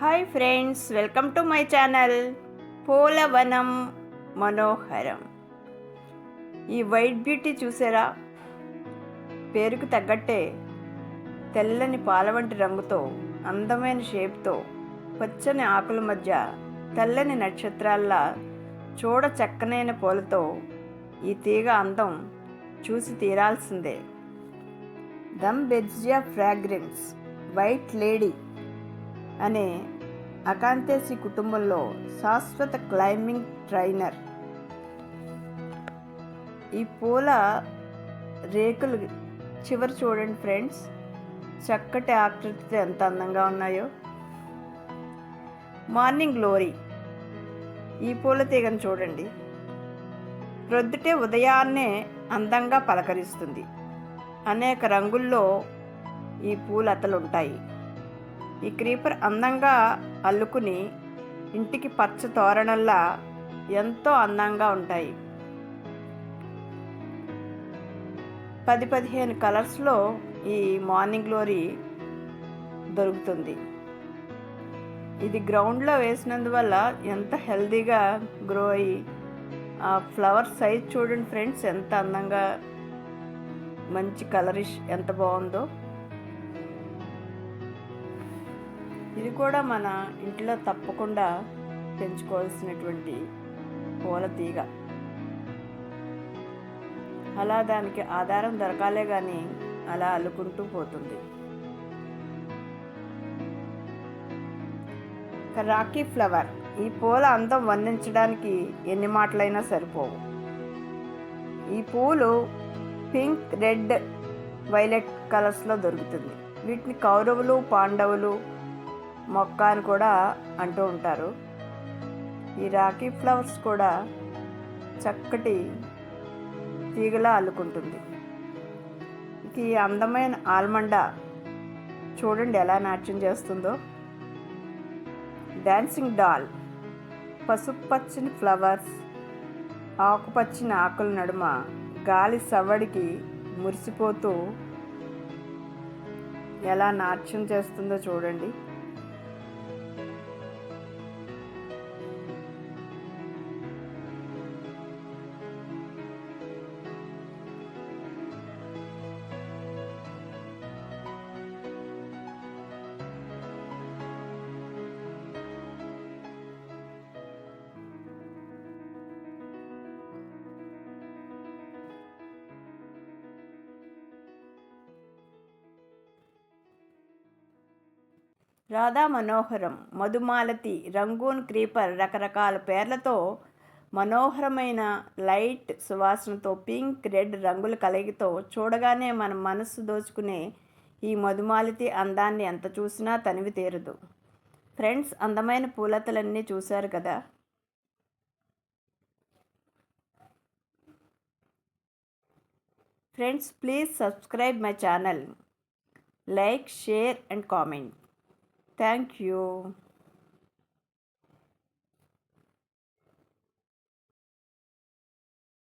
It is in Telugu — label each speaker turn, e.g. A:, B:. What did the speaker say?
A: Hi friends welcome to my channel పూలవనం మనోహరం ఈ వైట్ బ్యూటీ చూసారా? పేరుకు తగ్గట్టే తెల్లని పాల వంటి రంగుతో అందమైన షేప్తో పచ్చని ఆకుల మధ్య తెల్లని నక్షత్రాల్లా చూడ చక్కనైన పూలతో ఈ తీగ అందం చూసి తీరాల్సిందే. Thunbergia fragrance white lady అనే అకాంతేసి కుటుంబంలో శాశ్వత క్లైంబింగ్ ట్రైనర్. ఈ పూల రేకులు చివరి చూడండి ఫ్రెండ్స్. చక్కటి ఆకృతితో ఎంత అందంగా ఉన్నాయో. Morning glory. ఈ పూల తీగను చూడండి. ప్రొద్దుటే ఉదయాన్నే అందంగా పలకరిస్తుంది. అనేక రంగుల్లో ఈ పూలతలుంటాయి ఉంటాయి ఈ క్రీపర్ అందంగా అల్లుకుని ఇంటికి పచ్చ తోరణల్లా ఎంతో అందంగా ఉంటాయి. పది పదిహేను కలర్స్లో ఈ మార్నింగ్ గ్లోరీ దొరుకుతుంది. ఇది గ్రౌండ్లో వేసినందువల్ల ఎంత హెల్తీగా గ్రో అయ్యి ఆ ఫ్లవర్ సైజ్ చూడండి ఫ్రెండ్స్ ఎంత అందంగా మంచి కలరిష్ ఎంత బాగుందో. ఇది కూడా మన ఇంట్లో తప్పకుండా పెంచుకోవాల్సినటువంటి పూల తీగ. అలా దానికి ఆధారం దొరకాలే కానీ అలా అల్లుకుంటూ పోతుంది. రాఖీ ఫ్లవర్ ఈ పూల అందం వర్ణించడానికి ఎన్ని మాటలైనా సరిపోవు. ఈ పూలు పింక్ రెడ్ వైలెట్ కలర్స్లో దొరుకుతుంది. వీటిని కౌరవులు పాండవులు మొక్క అని కూడా అంటూ ఉంటారు. ఈ రాఖీ ఫ్లవర్స్ కూడా చక్కటి తీగలా అల్లుకుంటుంది. ఈ అందమైన ఆల్మండ చూడండి ఎలా నాట్యం చేస్తుందో. డాన్సింగ్ డాల్ పసుపు పచ్చని ఫ్లవర్స్ ఆకుపచ్చని ఆకుల నడుమ గాలి సవ్వడికి మురిసిపోతూ ఎలా నాట్యం చేస్తుందో చూడండి. రాధా మనోహరం మధుమాలతి రంగూన్ క్రీపర్ రకరకాల పేర్లతో మనోహరమైన లైట్ సువాసనతో పింక్ రెడ్ రంగుల కలయికతో చూడగానే మన మనస్సు దోచుకునే ఈ మధుమాలతి అందాన్ని ఎంత చూసినా తనివి తీరదు. ఫ్రెండ్స్ అందమైన పూలతలన్నీ చూశారు కదా? Friends please subscribe my channel. Like share and comment. Thank you.